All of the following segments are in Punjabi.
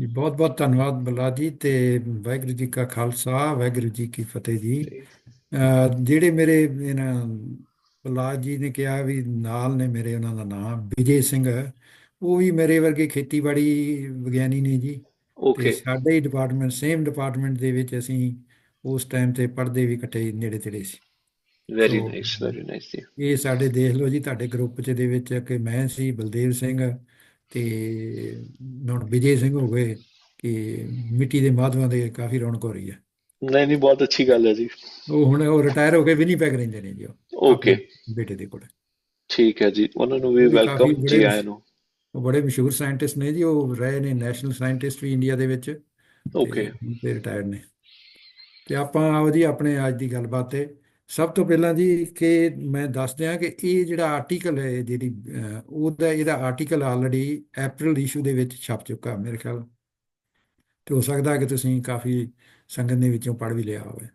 ਜੀ ਬਹੁਤ ਬਹੁਤ ਧੰਨਵਾਦ ਬਲਾ ਜੀ ਤੇ ਵਾਹਿਗੁਰੂ ਜੀ ਕਾ ਖਾਲਸਾ ਵਾਹਿਗੁਰੂ ਜੀ ਕੀ ਫਤਿਹ ਜੀ। ਜਿਹੜੇ ਮੇਰੇ ਇਹਨਾਂ ਬਲਾ ਜੀ ਨੇ ਕਿਹਾ ਵੀ ਨਾਲ ਨੇ ਮੇਰੇ ਉਹਨਾਂ ਦਾ ਨਾਮ ਵਿਜੇ ਸਿੰਘ ਉਹ ਵੀ ਮੇਰੇ ਵਰਗੇ ਖੇਤੀਬਾੜੀ ਵਿਗਿਆਨੀ ਨੇ ਜੀ। ਓਕੇ ਸਾਡੇ ਹੀ ਡਿਪਾਰਟਮੈਂਟ ਸੇਮ ਡਿਪਾਰਟਮੈਂਟ ਦੇ ਵਿੱਚ ਅਸੀਂ ਉਸ ਟਾਈਮ ਤੇ ਪੜ੍ਹਦੇ ਵੀ ਇਕੱਠੇ ਨੇੜੇ ਤੇੜੇ ਸੀ। ਵੈਰੀ ਨਾਈਸ ਵੈਰੀ ਨਾਈਸ ਜੀ। ਇਹ ਸਾਡੇ ਦੇਖ ਲਓ ਜੀ ਤੁਹਾਡੇ ਗਰੁੱਪ ਚ ਦੇ ਵਿੱਚ ਕਿ ਮੈਂ ਸੀ ਬਲਦੇਵ ਸਿੰਘ ਤੇ ਹੁਣ ਵਿਜੇ ਸਿੰਘ ਹੋ ਗਏ ਕਿ ਮਿੱਟੀ ਦੇ ਮਾਧਵਾਂ ਦੇ ਕਾਫੀ ਰੌਣਕ ਹੋ ਰਹੀ ਹੈ। ਨਹੀਂ ਨਹੀਂ ਬਹੁਤ ਅੱਛੀ ਗੱਲ ਹੈ ਜੀ। ਉਹ ਹੁਣ ਉਹ ਰਿਟਾਇਰ ਹੋ ਕੇ ਵਿਨੀਪੈਗ ਰਹਿੰਦੇ ਨੇ ਜੀ ਓਕੇ ਬੇਟੇ ਦੇ ਕੋਲ। ਠੀਕ ਹੈ ਜੀ ਉਹਨਾਂ ਨੂੰ ਵੀ ਵੀ ਵੈਲਕਮ ਜੀ ਆਇਆਂ ਨੂੰ। ਉਹ ਬੜੇ ਮਸ਼ਹੂਰ ਸਾਇੰਟਿਸਟ ਨੇ ਜੀ ਉਹ ਰਹੇ ਨੇ ਨੈਸ਼ਨਲ ਸਾਇੰਟਿਸਟ ਵੀ ਇੰਡੀਆ ਦੇ ਵਿੱਚ। ਓਕੇ ਤੇ ਰਿਟਾਇਰਡ ਨੇ। ਤੇ ਆਪਾਂ ਆਓ ਜੀ ਆਪਣੇ ਅੱਜ ਦੀ ਗੱਲਬਾਤ ਤੇ ਸਭ ਤੋਂ ਪਹਿਲਾਂ ਜੀ ਕਿ ਮੈਂ ਦੱਸ ਦਿਆਂ ਕਿ ਇਹ ਜਿਹੜਾ ਆਰਟੀਕਲ ਹੈ ਜਿਹੜੀ ਉਹਦਾ ਇਹਦਾ ਆਰਟੀਕਲ ਆਲਰੇਡੀ ਅਪ੍ਰੈਲ ਇਸ਼ੂ ਦੇ ਵਿੱਚ ਛਪ ਚੁੱਕਾ ਮੇਰੇ ਖਿਆਲ। ਤੇ ਹੋ ਸਕਦਾ ਕਿ ਤੁਸੀਂ ਕਾਫੀ ਸੰਗਤ ਦੇ ਵਿੱਚੋਂ ਪੜ੍ਹ ਵੀ ਲਿਆ ਹੋਵੇ।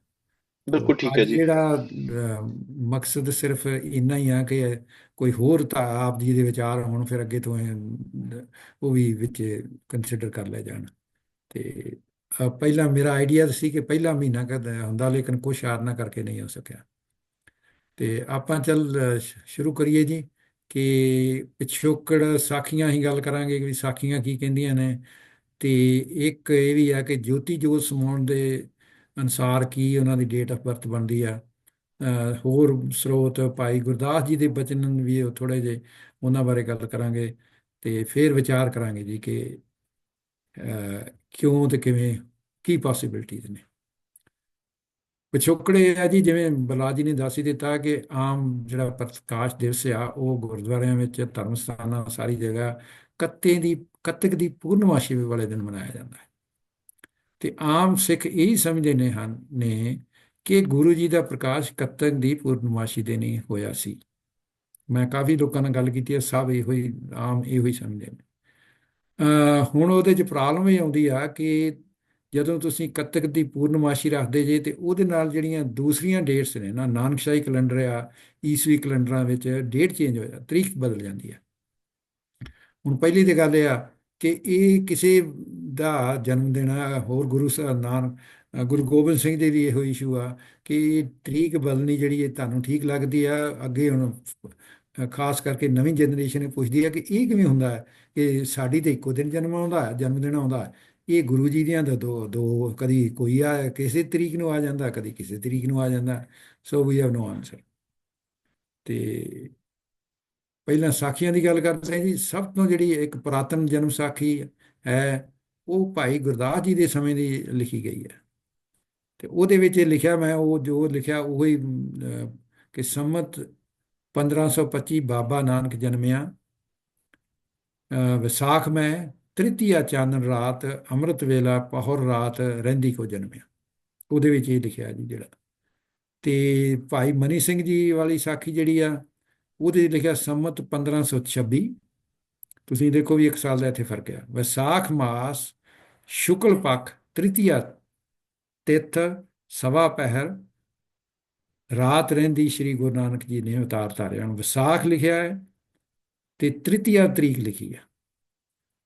ਬਿਲਕੁਲ ਠੀਕ ਹੈ ਜੀ। ਜਿਹੜਾ ਮਕਸਦ ਸਿਰਫ ਇੰਨਾ ਹੀ ਆ ਕਿ ਕੋਈ ਹੋਰ ਤਾਂ ਆਪ ਜੀ ਦੇ ਵਿਚਾਰ ਹੋਣ ਫਿਰ ਅੱਗੇ ਤੋਂ ਉਹ ਵੀ ਵਿੱਚ ਕੰਸੀਡਰ ਕਰ ਲਿਆ ਜਾਣ। ਤੇ ਪਹਿਲਾਂ ਮੇਰਾ ਆਈਡੀਆ ਸੀ ਕਿ ਪਹਿਲਾ ਮਹੀਨਾ ਕਦ ਹੁੰਦਾ, ਲੇਕਿਨ ਕੁਛ ਆਰਨਾ ਕਰਕੇ ਨਹੀਂ ਹੋ ਸਕਿਆ। ਤੇ ਆਪਾਂ ਚੱਲ ਸ਼ੁਰੂ ਕਰੀਏ ਜੀ ਕਿ ਪਿਛੋਕੜ ਸਾਖੀਆਂ ਹੀ ਗੱਲ ਕਰਾਂਗੇ ਕਿ ਸਾਖੀਆਂ ਕੀ ਕਹਿੰਦੀਆਂ ਨੇ। ਤੇ ਇੱਕ ਇਹ ਵੀ ਆ ਕਿ ਜੋਤੀ ਜੋਤ ਸਮਾਉਣ ਦੇ ਅਨਸਾਰ ਕੀ ਉਹਨਾਂ ਦੀ ਡੇਟ ਆਫ ਬਰਥ ਬਣਦੀ ਆ। ਹੋਰ ਸਰੋਤ ਭਾਈ ਗੁਰਦਾਸ ਜੀ ਦੇ ਬਚਨ ਵੀ ਥੋੜੇ ਜਿਹੇ ਉਹਨਾਂ ਬਾਰੇ ਗੱਲ ਕਰਾਂਗੇ ਤੇ ਫਿਰ ਵਿਚਾਰ ਕਰਾਂਗੇ ਜੀ ਕਿ ਕਿਉਂ ਤੇ ਕਿਵੇਂ, ਕੀ ਪੋਸਿਬਿਲਿਟੀਜ਼ ਨੇ? ਪਿਛੋਕੜੇ ਆ ਜੀ, ਜਿਵੇਂ ਬਲਾ ਜੀ ਨੇ ਦੱਸ ਹੀ ਦਿੱਤਾ ਕਿ ਆਮ ਜਿਹੜਾ ਪ੍ਰਕਾਸ਼ ਦਿਵਸ ਆ, ਉਹ ਗੁਰਦੁਆਰਿਆਂ ਵਿੱਚ ਧਰਮ ਸਥਾਨਾਂ ਸਾਰੀ ਜਗ੍ਹਾ ਕੱਤੇ ਦੀ, ਕੱਤਕ ਦੀ ਪੂਰਨਮਾਸ਼ੀ ਵਾਲੇ ਦਿਨ ਮਨਾਇਆ ਜਾਂਦਾ ਹੈ। ਤੇ ਆਮ ਸਿੱਖ ਇਹੀ ਸਮਝਦੇ ਨੇ ਹਨ, ਨੇ ਕਿ ਗੁਰੂ ਜੀ ਦਾ ਪ੍ਰਕਾਸ਼ ਕੱਤਕ ਦੀ ਪੂਰਨਮਾਸ਼ੀ ਦੇ ਨਹੀਂ ਹੋਇਆ ਸੀ। ਮੈਂ ਕਾਫੀ ਲੋਕਾਂ ਨਾਲ ਗੱਲ ਕੀਤੀ ਹੈ, ਸਭ ਇਹੋ ਹੀ, ਆਮ ਇਹੋ ਹੀ ਸਮਝਦੇ ਨੇ। ਹੁਣ ਉਹਦੇ ਚ ਪ੍ਰੋਬਲਮ ਇਹ ਆਉਂਦੀ ਆ ਕਿ ਜਦੋਂ ਤੁਸੀਂ ਕੱਤਕ ਦੀ ਪੂਰਨਮਾਸ਼ੀ ਰੱਖਦੇ ਜੇ ਤੇ ਉਹਦੇ ਨਾਲ ਜਿਹੜੀਆਂ ਦੂਸਰੀਆਂ ਡੇਟਸ ਨੇ ਨਾ, ਨਾਨਕਸ਼ਾਹੀ ਕੈਲੰਡਰ ਆ, ਈਸਵੀ ਕੈਲੰਡਰਾਂ ਵਿੱਚ ਡੇਟ ਚੇਂਜ ਹੋ ਜਾਂਦੀ, ਤਰੀਕ ਬਦਲ ਜਾਂਦੀ ਆ। ਹੁਣ ਪਹਿਲੀ ਤੇ ਗੱਲ ਇਹ ਆ ਕਿ ਇਹ ਕਿਸੇ ਦਾ ਜਨਮ ਦਿਨ ਆ, ਹੋਰ ਗੁਰੂ ਸਾਹਿਬ ਨਾਨਕ ਗੁਰੂ ਗੋਬਿੰਦ ਸਿੰਘ ਦੇ ਵੀ ਇਹੋ ਇਸ਼ੂ ਆ ਕਿ ਤਰੀਕ ਬਦਲਣੀ ਜਿਹੜੀ ਇਹ ਤੁਹਾਨੂੰ ਠੀਕ ਲੱਗਦੀ ਆ, ਅੱਗੇ ਹੁਣ ਖਾਸ ਕਰਕੇ ਨਵੀਂ ਜਨਰੇਸ਼ਨ ਇਹ ਪੁੱਛਦੀ ਹੈ ਕਿ ਇਹ ਕਿਵੇਂ ਹੁੰਦਾ ਹੈ? ਕਿ ਸਾਡੀ ਤੇ ਇੱਕੋ ਦਿਨ ਜਨਮ ਆਉਂਦਾ ਹੈ, ਜਨਮ ਦਿਨ ਆਉਂਦਾ ਹੈ। ਇਹ ਗੁਰੂ ਜੀ ਦੀਆਂ ਦੋ ਦੋ ਕਦੀ ਕੋਈ ਆ, ਕਿਸੇ ਤਰੀਕ ਨੂੰ ਆ ਜਾਂਦਾ, ਕਦੀ ਕਿਸੇ ਤਰੀਕ ਨੂੰ ਆ ਜਾਂਦਾ। ਸੋ ਵੀ ਹੈਵ ਨੋ ਆਨਸਰ ਤੇ ਪਹਿਲਾਂ ਸਾਖੀਆਂ ਦੀ ਗੱਲ ਕਰਦੇ ਹਾਂ ਜੀ। ਸਭ ਤੋਂ ਜਿਹੜੀ ਇੱਕ ਪੁਰਾਤਨ ਜਨਮ ਸਾਖੀ ਹੈ, ਉਹ ਭਾਈ ਗੁਰਦਾਸ ਜੀ ਦੇ ਸਮੇਂ ਦੀ ਲਿਖੀ ਗਈ ਹੈ। ਤੇ ਉਹਦੇ ਵਿੱਚ ਇਹ ਲਿਖਿਆ ਮੈਂ, ਉਹ ਜੋ ਲਿਖਿਆ, ਉਹ ਹੀ ਕਿ ਸੰਮਤ 1525 ਬਾਬਾ ਨਾਨਕ ਜਨਮਿਆ। ਅ, ਵਿਸਾਖ ਮੈਂ ਤ੍ਰਿਤੀਆ ਚਾਨਣ ਰਾਤ ਅੰਮ੍ਰਿਤ ਵੇਲਾ ਪਹੁਰ ਰਾਤ ਰਹਿੰਦੀ ਕੋ ਜਨਮਿਆ। ਉਹਦੇ ਵਿੱਚ ਇਹ ਲਿਖਿਆ ਜੀ ਜਿਹੜਾ। ਤੇ ਭਾਈ ਮਨੀ ਸਿੰਘ ਜੀ ਵਾਲੀ ਸਾਖੀ ਜਿਹੜੀ ਆ ਉਹਦੇ ਲਿਖਿਆ ਸੰਮਤ 1526 ਤੁਸੀਂ ਦੇਖੋ ਵੀ ਇੱਕ ਸਾਲ ਦਾ ਇੱਥੇ ਫ਼ਰਕ ਆ। ਵਿਸਾਖ ਮਾਸ ਸ਼ੁਕਲ ਪੱਖ ਤ੍ਰਿਤੀਆ ਤਿਥ ਸਵਾ ਪਹਿਰ ਰਾਤ ਰਹਿੰਦੀ ਸ੍ਰੀ ਗੁਰੂ ਨਾਨਕ ਜੀ ਨੇ ਅਵਤਾਰ ਧਾਰਿਆ ਹੁਣ ਵਿਸਾਖ ਲਿਖਿਆ ਹੈ ਤੇ ਤ੍ਰਿਤੀਆ ਤਰੀਕ ਲਿਖੀ ਹੈ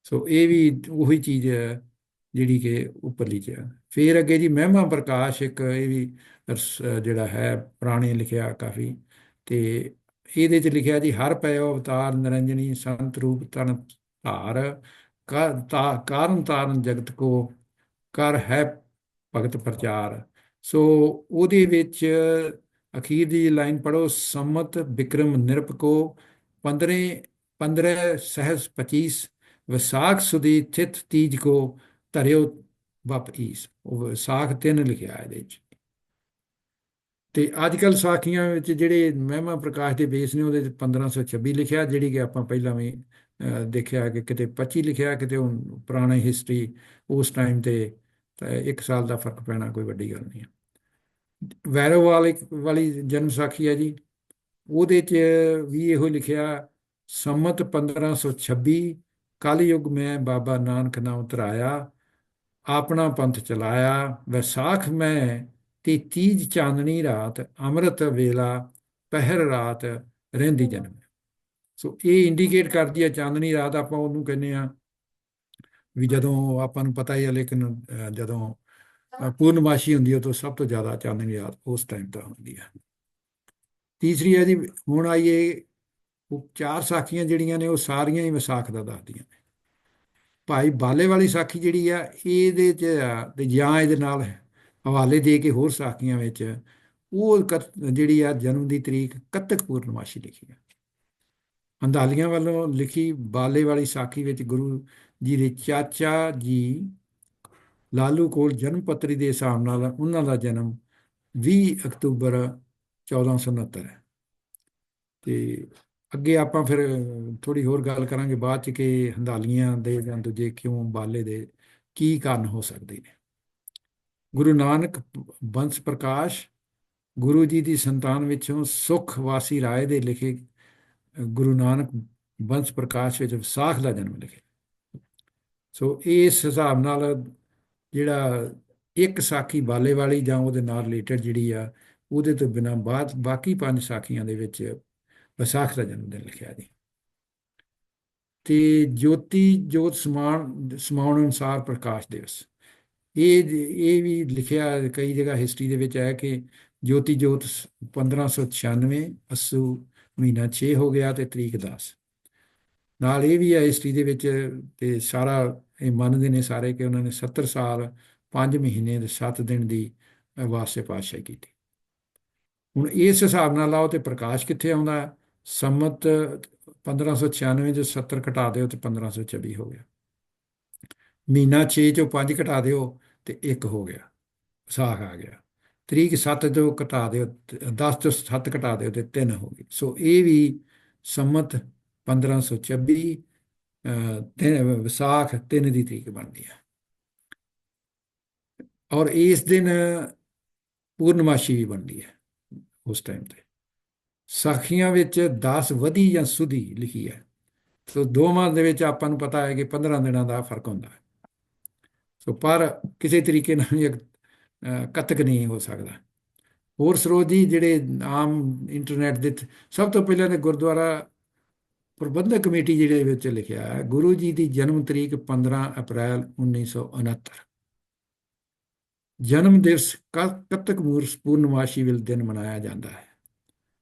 ਸੋ ਇਹ ਵੀ ਉਹੀ ਚੀਜ਼ ਹੈ ਜਿਹੜੀ ਕਿ ਉੱਪਰਲੀ ਚ ਫਿਰ ਅੱਗੇ ਜੀ ਮਹਿਮਾ ਪ੍ਰਕਾਸ਼ ਇੱਕ ਇਹ ਵੀ ਜਿਹੜਾ ਹੈ ਪੁਰਾਣੇ ਲਿਖਿਆ ਕਾਫੀ ਤੇ ਇਹਦੇ ਚ ਲਿਖਿਆ ਜੀ, ਹਰ ਪਇਓ ਅਵਤਾਰ ਨਿਰੰਜਨੀ ਸੰਤ ਰੂਪ ਤਨ ਧਾਰ, ਕਾ- ਕਾਰਨ ਤਾਰਨ ਜਗਤ ਕੋ, ਕਰ ਹੈ ਭਗਤ ਪ੍ਰਚਾਰ। ਸੋ ਉਹਦੇ ਵਿੱਚ ਅਖੀਰ ਦੀ ਲਾਈਨ ਪੜੋ ਸੰਮਤ ਵਿਕਰਮ ਨਿਰਪਕੋ 15 15 ਸਹਿਸ 25 ਵਿਸਾਖ ਸੁਦੀ ਥਿਤ ਤੀਜ ਕੋ ਧਰਿਓ ਬਪ ਈਸ। ਉਹ ਵਿਸਾਖ ਤਿੰਨ ਲਿਖਿਆ ਇਹਦੇ ਵਿੱਚ ਤੇ ਅੱਜ ਕੱਲ ਸਾਖੀਆਂ ਵਿੱਚ ਜਿਹੜੇ ਮਹਿਮਾ ਪ੍ਰਕਾਸ਼ ਦੇ ਬੇਸ ਨੇ ਉਹਦੇ 'ਚ 1526 ਲਿਖਿਆ ਜਿਹੜੀ ਕਿ ਆਪਾਂ ਪਹਿਲਾਂ ਵੀ ਅਹ, ਦੇਖਿਆ ਕਿ ਕਿਤੇ 25 ਲਿਖਿਆ ਕਿਤੇ ਉਹ ਪੁਰਾਣੀ ਹਿਸਟਰੀ ਉਸ ਟਾਈਮ ਤੇ ਇੱਕ ਸਾਲ ਦਾ ਫ਼ਰਕ ਪੈਣਾ ਕੋਈ ਵੱਡੀ ਗੱਲ ਨਹੀਂ ਹੈ ਵੈਰੋ ਵਾਲੀ ਵਾਲੀ ਜਨਮ ਸਾਖੀ ਹੈ ਜੀ। ਉਹਦੇ 'ਚ ਵੀ ਇਹੋ ਲਿਖਿਆ, ਸੰਮਤ 1526 ਕਲਯੁਗ ਮੈਂ ਬਾਬਾ ਨਾਨਕ ਨਾਮ ਧਰਾਇਆ, ਆਪਣਾ ਪੰਥ ਚਲਾਇਆ, ਵਿਸਾਖ ਮੈਂ ਤੇ ਤੀਜ ਚਾਨਣੀ ਰਾਤ, ਅੰਮ੍ਰਿਤ ਵੇਲਾ, ਪਹਿਰ ਰਾਤ ਰਹਿੰਦੀ ਜਨਮ। ਸੋ ਇਹ ਇੰਡੀਕੇਟ ਕਰਦੀ ਹੈ ਚਾਂਦਨੀ ਰਾਤ ਆਪਾਂ ਉਹਨੂੰ ਕਹਿੰਦੇ ਆ ਵੀ ਜਦੋਂ ਆਪਾਂ ਨੂੰ ਪਤਾ ਹੀ ਹੈ ਲੇਕਿਨ ਜਦੋਂ ਪੂਰਨਮਾਸ਼ੀ ਹੁੰਦੀ ਹੈ ਉਦੋਂ ਸਭ ਤੋਂ ਜ਼ਿਆਦਾ ਚਾਨਣੀ ਰਾਤ ਉਸ ਟਾਈਮ ਤਾਂ ਹੁੰਦੀ ਹੈ। ਤੀਸਰੀ ਹੈ ਜੀ, ਹੁਣ ਆਈਏ, ਉਹ ਚਾਰ ਸਾਖੀਆਂ ਜਿਹੜੀਆਂ ਨੇ, ਉਹ ਸਾਰੀਆਂ ਹੀ ਵਿਸਾਖ ਦਾ ਦੱਸਦੀਆਂ ਨੇ। ਭਾਈ ਬਾਲੇ ਵਾਲੀ ਸਾਖੀ ਜਿਹੜੀ ਆ, ਇਹਦੇ ਚ ਤੇ ਜਾਂ ਇਹਦੇ ਨਾਲ ਹਵਾਲੇ ਦੇ ਕੇ ਹੋਰ ਸਾਖੀਆਂ ਵਿੱਚ ਉਹ ਕਤ- ਜਿਹੜੀ ਆ ਜਨਮ ਦੀ ਤਰੀਕ ਕੱਤਕ ਪੂਰਨਮਾਸ਼ੀ ਲਿਖੀ ਆ। ਅੰਦਾਲੀਆਂ ਵੱਲੋਂ ਲਿਖੀ ਬਾਲੇ ਵਾਲੀ ਸਾਖੀ ਵਿੱਚ ਗੁਰੂ ਜੀ ਦੇ ਚਾਚਾ ਜੀ ਲਾਲੂ ਕੋਲ ਜਨਮ ਪੱਤਰੀ ਦੇ ਹਿਸਾਬ ਨਾਲ ਉਹਨਾਂ ਦਾ ਜਨਮ 20 ਅਕਤੂਬਰ 1469 ਹੈ। ਤੇ ਅੱਗੇ ਆਪਾਂ ਫਿਰ ਥੋੜੀ ਹੋਰ ਗੱਲ ਕਰਾਂਗੇ ਬਾਅਦ ਚ ਕਿ ਹੰਦਾਲੀਆਂ ਦੇ ਜਾਂ ਦੂਜੇ ਕਿਉਂ ਬਾਲੇ ਦੇ ਕੀ ਕਾਰਨ ਹੋ ਸਕਦੇ ਨੇ। ਗੁਰੂ ਨਾਨਕ ਬੰਸ ਪ੍ਰਕਾਸ਼ ਗੁਰੂ ਜੀ ਦੀ ਸੰਤਾਨ ਵਿੱਚੋਂ ਸੁਖ ਵਾਸੀ ਰਾਏ ਦੇ ਲਿਖੇ ਗੁਰੂ ਨਾਨਕ ਬੰਸ ਪ੍ਰਕਾਸ਼ ਵਿੱਚ ਵਿਸਾਖ ਦਾ ਜਨਮ ਲਿਖਿਆ ਸੋ ਇਸ ਹਿਸਾਬ ਨਾਲ ਜਿਹੜਾ ਇੱਕ ਸਾਖੀ ਬਾਲੇ ਵਾਲੀ ਜਾਂ ਉਹਦੇ ਨਾਲ ਰਿਲੇਟਡ ਜਿਹੜੀ ਆ, ਉਹਦੇ ਤੋਂ ਬਿਨਾਂ ਬਾਅਦ ਬਾਕੀ ਪੰਜ ਸਾਖੀਆਂ ਦੇ ਵਿੱਚ ਵਿਸਾਖ ਦਾ ਜਨਮ ਦਿਨ ਲਿਖਿਆ ਜੀ। ਤੇ ਜੋਤੀ, ਜੋਤ ਸਮਾਨ, ਸਮਾਉਣ ਅਨੁਸਾਰ ਪ੍ਰਕਾਸ਼ ਦਿਵਸ। ਇਹ ਇਹ ਵੀ ਲਿਖਿਆ ਕਈ ਜਗ੍ਹਾ ਹਿਸਟਰੀ ਦੇ ਵਿੱਚ ਹੈ ਕਿ ਜੋਤੀ ਜੋਤ 1596 ਅਸੂ ਮਹੀਨਾ 6 ਹੋ ਗਿਆ ਤੇ ਤਰੀਕ 10 ਨਾਲ ਇਹ ਵੀ ਹੈ ਹਿਸਟਰੀ ਦੇ ਵਿੱਚ ਤੇ ਸਾਰਾ ਇਹ ਮੰਨਦੇ ਨੇ ਸਾਰੇ ਕਿ ਉਹਨਾਂ ਨੇ 70 ਸਾਲ 5 ਮਹੀਨੇ ਤੇ 7 ਦਿਨ ਦੀ ਅ, ਵਾਸਤੇ ਪਾਤਸ਼ਾਹੀ ਕੀਤੀ। ਹੁਣ ਇਸ ਹਿਸਾਬ ਨਾਲ ਲਾਓ ਤੇ ਪ੍ਰਕਾਸ਼ ਕਿੱਥੇ ਆਉਂਦਾ? ਹੈ? ਸੰਮਤ 1596 ਚ 70 ਘਟਾ ਦਿਓ ਤੇ 1524 ਹੋ ਗਿਆ। ਮਹੀਨਾ 6 ਚੋਂ 5 ਘਟਾ ਦਿਓ ਤੇ 1 ਹੋ ਗਿਆ। ਵਿਸਾਖ ਆ ਗਿਆ। ਤਰੀਕ 7 ਤੋਂ ਘਟਾ ਦਿਓ 10 ਤੋਂ 7 ਘਟਾ ਦਿਓ ਤੇ 3 ਹੋ ਗਈ ਸੋ ਇਹ ਵੀ ਸੰਮਤ 1526 ਅਹ, ਤਿੰਨ- ਵਿਸਾਖ 3 ਦੀ ਤਰੀਕ ਬਣਦੀ ਹੈ ਔਰ ਇਸ ਦਿਨ ਪੂਰਨਮਾਸ਼ੀ ਵੀ ਬਣਦੀ ਹੈ ਉਸ ਟਾਈਮ ਤੇ। ਸਾਖੀਆਂ ਵਿੱਚ 10 ਵਧੀ ਜਾਂ ਸੁਧੀ ਲਿਖੀ ਹੈ ਸੋ ਦੋਵਾਂ ਦੇ ਵਿੱਚ ਆਪਾਂ ਨੂੰ ਪਤਾ ਹੈ ਕਿ 15 ਦਿਨਾਂ ਦਾ ਫ਼ਰਕ ਹੁੰਦਾ ਹੈ। ਸੋ ਪਰ ਕਿਸੇ ਤਰੀਕੇ ਨਾਲ ਇੱਕ ਅਹ, ਕੱਤਕ ਨਹੀਂ ਹੋ ਸਕਦਾ। ਹੋਰ ਸਰੋਤ ਜੀ ਜਿਹੜੇ ਆਮ ਇੰਟਰਨੈਟ ਦੇ ਸਭ ਤੋਂ ਪਹਿਲਾਂ ਨੇ ਗੁਰਦੁਆਰਾ ਪ੍ਰਬੰਧਕ ਕਮੇਟੀ ਜਿਹੜੇ ਵਿੱਚ ਲਿਖਿਆ ਹੈ, ਗੁਰੂ ਜੀ ਦੀ ਜਨਮ ਤਰੀਕ 15 ਅਪ੍ਰੈਲ 1969 ਜਨਮ ਦਿਵਸ ਕ- ਕੱਤਕ ਮੂਰਸ ਪੂਰਨਮਾਸ਼ੀ ਵਾਲੇ ਦਿਨ ਮਨਾਇਆ ਜਾਂਦਾ ਹੈ।